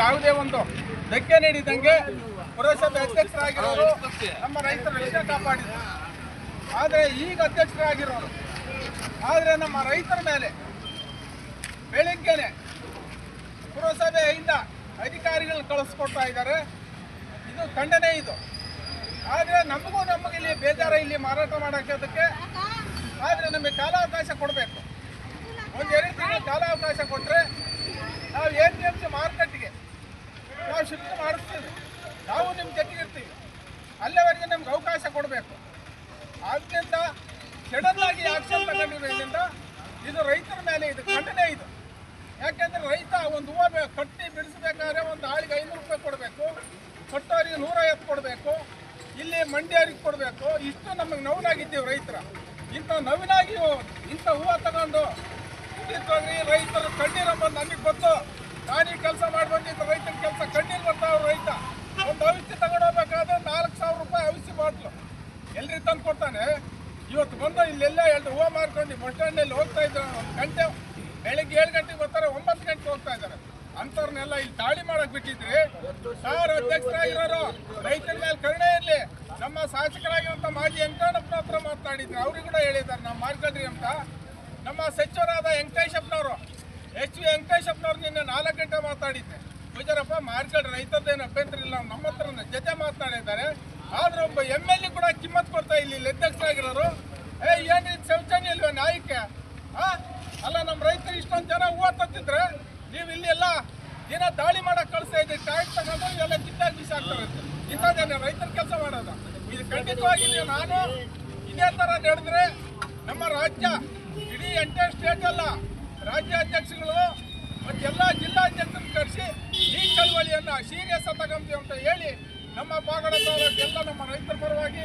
ಯಾವುದೇ ಒಂದು ಧಕ್ಕೆ ನೀಡಿದಂಗೆ ಪುರಸಭೆ ಅಧ್ಯಕ್ಷರಾಗಿರೋರು ನಮ್ಮ ರೈತರ ರಕ್ಷಣೆ ಕಾಪಾಡಿದ್ರು. ಆದರೆ ಈಗ ಅಧ್ಯಕ್ಷರಾಗಿರೋರು, ಆದರೆ ನಮ್ಮ ರೈತರ ಮೇಲೆ ಬೆಳಿಗ್ಗೆನೆ ಪುರಸಭೆಯಿಂದ ಅಧಿಕಾರಿಗಳು ಕಳಿಸ್ಕೊಡ್ತಾ ಇದ್ದಾರೆ. ಇದು ಖಂಡನೆ ಇದು. ಆದರೆ ನಮಗೂ ನಮಗೆ ಇಲ್ಲಿ ಬೇಜಾರ ಇಲ್ಲಿ ಮಾರಾಟ ಮಾಡೋಕ್ಕೆ ಆದರೆ ನಮಗೆ ಕಾಲಾವಕಾಶ ಕೊಡಬೇಕು. ಒಂದು ತಿಂಗಳು ಕಾಲಾವಕಾಶ ಕೊಟ್ಟರೆ ನಾವು ಎ ಪಿ ಎಂ ಸಿ ಮಾರ್ಕೆಟ್ಗೆ ನಾವು ಶಿಫ್ಟ್ ಮಾಡಿಸ್ತೀವಿ ನಾವು ನಿಮ್ಮ ಜೊತೆಗೆ ಇರ್ತೀವಿ ಅಲ್ಲಿವರೆಗೆ ನಮ್ಗೆ ಅವಕಾಶ ಕೊಡಬೇಕು ಆದ್ದರಿಂದ ಆಗಿ ಆಕ್ಷನ್ ತಗೊಂಡಿರೋದ್ರಿಂದ ಇದು ರೈತರ ಮೇಲೆ ಇದು ಖಂಡನೆ ಇದು. ಯಾಕೆಂದ್ರೆ ರೈತ ಒಂದು ಹೂವು ಕಟ್ಟಿ ಬಿಡಿಸ್ಬೇಕಾದ್ರೆ ಒಂದು ಆಳಿಗೆ ಐನೂರು ರೂಪಾಯಿ ಕೊಡಬೇಕು ಕಟ್ಟೋರಿಗೆ ನೂರೈವತ್ತು ಕೊಡಬೇಕು, ಇಲ್ಲಿ ಮಂಡ್ಯರಿಗೆ ಕೊಡಬೇಕು. ಇಷ್ಟು ನಮಗೆ ನೋವಿನಾಗಿದ್ದೀವಿ ರೈತರ. ಇಂಥ ನೋವಿನಾಗಿ ಇಂಥ ಹೂವು ತಗೊಂಡು ರೈತರು ಕಣ್ಣೀರಂಬಂದು ನನಗೆ ಗೊತ್ತು. ಕಾಣಿ ಕೆಲಸ ಮಾಡಿ ರೈತರ ಕೆಲಸ ಕಣ್ಣೀರು ಬರ್ತಾವ ರೈತ. ಒಂದು ಔಷಧಿ ತಗೊಂಡೋಗ್ಬೇಕಾದ್ರೆ ನಾಲ್ಕು ಸಾವಿರ ರೂಪಾಯಿ ಔಷಧಿ ಬಾಟ್ಲು. ಎಲ್ರಿಗೆ ತಂದು ಕೊಡ್ತಾನೆ. ಇವತ್ತು ಬಂದು ಇಲ್ಲೆಲ್ಲ ಎಲ್ಲರೂ ಹೂವು ಮಾರ್ಕೊಂಡು ಬಸ್ ಸ್ಟ್ಯಾಂಡಲ್ಲಿ ಹೋಗ್ತಾ ಇದ್ದಾರೆ ಒಂದು ಗಂಟೆ, ಬೆಳಿಗ್ಗೆ ಏಳು ಗಂಟೆಗೆ ಬರ್ತಾರೆ, ಒಂಬತ್ತು ಗಂಟೆಗೆ ಹೋಗ್ತಾ ಇದ್ದಾರೆ. ಅಂಥವ್ರನ್ನೆಲ್ಲ ಇಲ್ಲಿ ತಾಳಿ ಮಾಡಕ್ ಬಿಟ್ಟಿದ್ರಿ ಸಾರ್ ಅಧ್ಯಕ್ಷರಾಗಿರೋರು, ರೈತರ ಮೇಲೆ ಕರುಣೆ ಇರಲಿ. ನಮ್ಮ ಶಾಸಕರಾಗಿರುವಂಥ ಮಾಜಿ ಎಂಕಣ್ಣಪ್ಪನ ಹತ್ರ ಮಾತನಾಡಿದ್ರು ಅವ್ರಿಗೆ ಕೂಡ ಹೇಳಿದ್ದಾರೆ, ನಾವು ಮಾಡ್ಕೊಳ್ರಿ ಅಂತ. ನಮ್ಮ ಸಚಿವರಾದ ವೆಂಕಟೇಶಪ್ಪನವರು ಎಚ್ ವಿ ವೆಂಕಟೇಶಪ್ಪನವ್ರು ನಿನ್ನೆ ನಾಲ್ಕು ಗಂಟೆ ಮಾತಾಡಿದ್ದೆ. ಗುಜರಪ್ಪ ಮಾರ್ಕೆಟ್ ರೈತರದ್ದೇನು ಅಭ್ಯಂತರ ಇಲ್ಲ, ನಮ್ಮ ಹತ್ರ ಜೊತೆ ಮಾತನಾಡಿದ್ದಾರೆ ಆದ್ರೆ ಒಬ್ಬ ಎಂ ಎಲ್ ಎ ಕೂಡ ಕಿಮ್ಮತ್ ಕೊಡ್ತಾ ಇಲ್ಲಿ ಅಧ್ಯಕ್ಷರಾಗಿರೋರು ಏ ಏನು ಶೌಚಾನ್ಯ ಇಲ್ವಾ ನಾಯಕ್ಕೆ? ಹಾ ಅಲ್ಲ ನಮ್ಮ ರೈತರು ಇಷ್ಟೊಂದು ಜನ ಹೂವು ತತ್ತಿದ್ರೆ ನೀವು ಇಲ್ಲಿ ಎಲ್ಲ ದಿನ ದಾಳಿ ಮಾಡಕ್ ಕಳಿಸ್ತಾ ಇದೆ ಟ್ಯಾಂಕ್ ತಗೊಂಡು ಇವೆಲ್ಲ ಕಿತ್ತಾಗಿ ಬಿಸಾಕ್ತಾರೆ. ಇಂಥದ್ದೇನೆ ರೈತರ ಕೆಲಸ ಮಾಡೋದು. ಇದು ಖಂಡಿತವಾಗಿ ನಾನು ಇದೇ ಥರ ನಡೆದ್ರೆ ನಮ್ಮ ರಾಜ್ಯ ಇಡೀ ಎಂಟೈರ್ ಸ್ಟೇಟ್ ಅಲ್ಲ ರಾಜ್ಯ ಅಧ್ಯಕ್ಷಗಳು ಎಲ್ಲ ಜಿಲ್ಲಾಧ್ಯಕ್ಷರನ್ನು ಕರೆಸಿ ಈ ಚಳವಳಿಯನ್ನು ಸೀರಿಯಸ್ ತಗೊಂತೀವಿ ಅಂತ ಹೇಳಿ ನಮ್ಮ ಬಾಗಡ ತಾಲೂಕೆಲ್ಲ ನಮ್ಮ ರೈತರ ಪರವಾಗಿ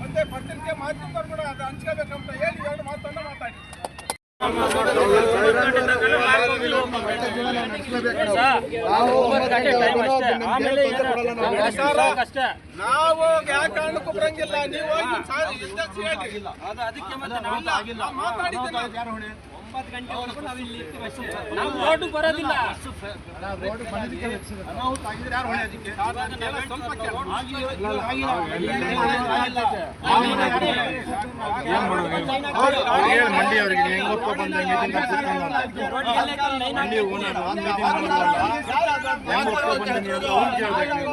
ಮತ್ತೆ ಪತ್ರಿಕೆ ಮಾಧ್ಯಮದವರು ಕೂಡ ಅದು ಹಂಚ್ಕೋಬೇಕಂತ ಹೇಳಿ ಎರಡು ಮಾತನ್ನ ಮಾತಾಡಿ ನಾವು ಯಾವ ಕಾರಣಕ್ಕೂ ಬರಂಗಿಲ್ಲ ನೀವು ನಾವು ಮಾತಾಡಿದ್ದೇನೆ. ನಾವು ಬರೋದಿಲ್ಲ ಮಂಡಿ ಅವರಿಗೆ ಬಂದ ಮಂಡಿ ಓನರ್ ಬಂದ ನೀವು ಅವ್ರು ಕೇಳ್ಬೇಕು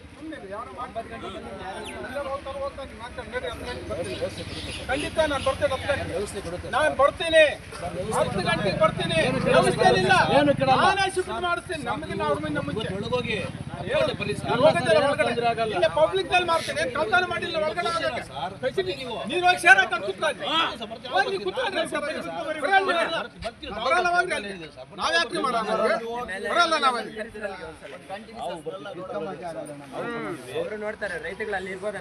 ಖಂಡಿತ ನಾನು ಬರ್ತೇನೆ ಹತ್ತು ಗಂಟೆಗೆ. ನಾನು ಬರ್ತೀನಿ ಹತ್ತು ಗಂಟೆಗೆ ಬರ್ತೀನಿ ನಾನೇ ಶಿಫ್ಟ್ ಮಾಡಿಸ್ತೀನಿ ನಮಗೆ ಅವ್ರ ನಾನು ಹೋಗೋದಿಲ್ಲ ಒಳಗಡೆ. ಇಲ್ಲೇ ಪಬ್ಲಿಕ್ನಲ್ಲಿ ಮಾಡ್ತೀನಿ ಏನ್ ಕಳ್ತನ ಮಾಡಿಲ್ಲ ಒಳಗಡೆ ನೀವು ಹೋಗಿ ಶೇರ್ ಹಾಕೊಂಡು ಕೂತ್ಕೊಳ್ಳಿ. ಬರಲ್ಲ. ಬರಲ್ಲ ಹೋಗ್ರಿ ಅಲ್ಲಿ. ನಾವ್ ಯಾಕ್ರಿ ಮಾಡೋಣ ಬರಲ್ಲ ನಾವಲ್ಲಿ ಅವರು ನೋಡ್ತಾರೆ ರೈತಗಳು ಅಲ್ಲಿ ಇರ್ಬೋದ.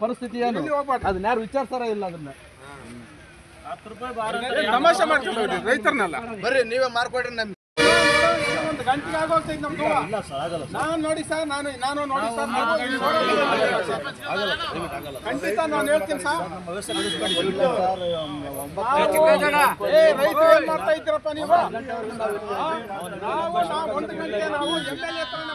ಪರಿಸ್ಥಿತಿ ಏನು. ಅದನ್ನ ಯಾರು ವಿಚಾರಿಸಾರ ಇಲ್ಲ ಅದನ್ನ ತಮಾಷೆ ಮಾಡ್ಕೊಂಡು ರೈತರನ್ನಲ್ಲ ಬರ್ರಿ ನೀವೇ ಮಾರ್ಕೊಡ್ರಿ ನಮ್ಗೆ ಗಂಟೆಗೆ ಆಗೋಗ್ತೈತೆ ನಮ್ ದೂರ. ನಾನು ನೋಡಿ ಸರ್ ನಾನು ನಾನು ನೋಡಿ ಸರ್ ನಾನು ಇಲ್ಲಿ. ಖಂಡಿತ ನಾನು ಹೇಳ್ತೀನಿ ಸರ್. ಏ ರೈತರು ಏನ್ ಮಾಡ್ತಾ ಇದ್ದೀರಪ್ಪ ನೀವು ನಾವು? ನಾವು ಒಂದು ಗಂಟೆಗೆ ನಾವು ಎಂ ಎಲ್ ಎ ಹತ್ರನೇ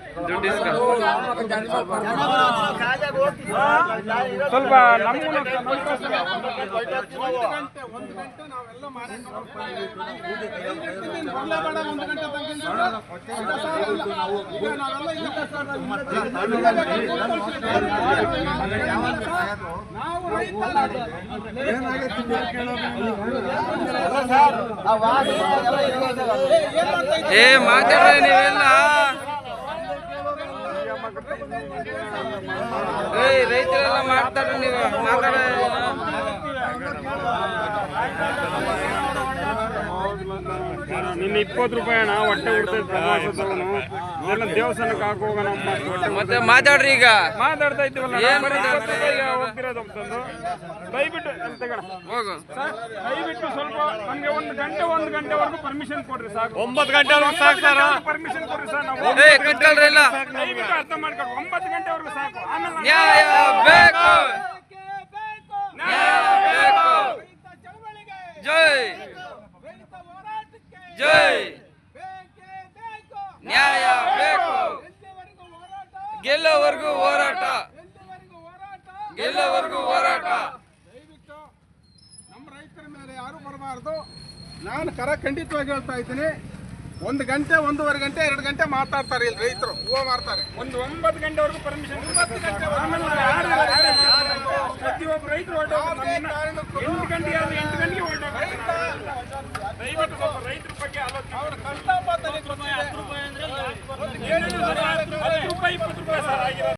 ಸ್ವಲ್ಪ ಏ ಮಾತಾಡ್ರಿ ನೀವೆಲ್ಲ. ರೈತರೆಲ್ಲ ಮಾಡ್ತಾರೆ ನೀವು ಮಾತಾಡ ನಿನ್ನ ಇಪ್ಪತ್ತು ರೂಪಾಯಿ ಅಣ್ಣ ಹೊಟ್ಟೆ ಉಡ್ತೈತೆ ಪ್ರವಾಸದವನು. ಎಲ್ಲ ದೇವಸ್ಥಾನಕ್ಕೆ ಹಾಕೋಣ ಮತ್ತೆ ಮಾತಾಡ್ರಿ ಈಗ. ಮಾತಾಡ್ತಾ ಇದ್ದೀವಲ್ಲ ಹೋಗ್ತಿರೋದು ಅಂತಂದು. ದಯವಿಟ್ಟು ಹೋಗು. ದಯವಿಟ್ಟು ಸ್ವಲ್ಪ ನಮಗೆ ಒಂದು ಗಂಟೆ ಒಂದು ಗಂಟೆವರೆಗೂ ಪರ್ಮಿಷನ್ ಕೊಡ್ರಿ ಸಾಕು. ಒಂಬತ್ತು ಗಂಟೆವರೆಗೂ ಸಾಕು ಸರ್. ಪರ್ಮಿಷನ್ ಕೊಡ್ರಿ ಸರ್ ನಾವು. ದಯವಿಟ್ಟು ಅರ್ಥ ಮಾಡ್ಕೊಂಡು ಒಂಬತ್ತು ಗಂಟೆವರೆಗೂ ಸಾಕು. ಆಮೇಲೆ ಜೈ. ಜೈ. ಬೇಕೇ ಬೇಕು ನ್ಯಾಯ ಬೇಕು. ಗೆಲ್ಲವರೆಗೂ ಹೋರಾಟ. ಗೆಲ್ಲವರೆಗೂ ಹೋರಾಟ. ದಯವಿಟ್ಟು ನಮ್ಮ ರೈತರ ಮೇಲೆ ಯಾರು ಬರಬಾರ್ದು. ನಾನು ಕರ ಖಂಡಿತವಾಗಿ ಹೇಳ್ತಾ ಇದ್ದೀನಿ ಒಂದು ಗಂಟೆ ಒಂದೂವರೆ ಗಂಟೆ ಎರಡು ಗಂಟೆ ಮಾತಾಡ್ತಾರೆ ಇಲ್ಲಿ ರೈತರು. ಹೂವು ಮಾಡ್ತಾರೆ ಒಂದು ಒಂಬತ್ತು ಗಂಟೆವರೆಗೂ ಪರ್ಮಿಷನ್ ಆಮೇಲೆ ಯಾರು ಯಾರು ಪ್ರತಿಯೊಬ್ಬ ರೈತರು ಎಂಟು ಗಂಟೆ ಎಂಟು ಗಂಟೆಗೆ ಹೊರಟ ದಯವಿಟ್ಟು ಸ್ವಲ್ಪ ರೈತರ ಬಗ್ಗೆ ಆಲೋಚನೆ ಅವ್ರ ಕಷ್ಟಪಟ್ಟು ಹತ್ತು ರೂಪಾಯಿ ಇಪ್ಪತ್ತು ರೂಪಾಯಿ ಸರ್ ಆಗಿರೋದು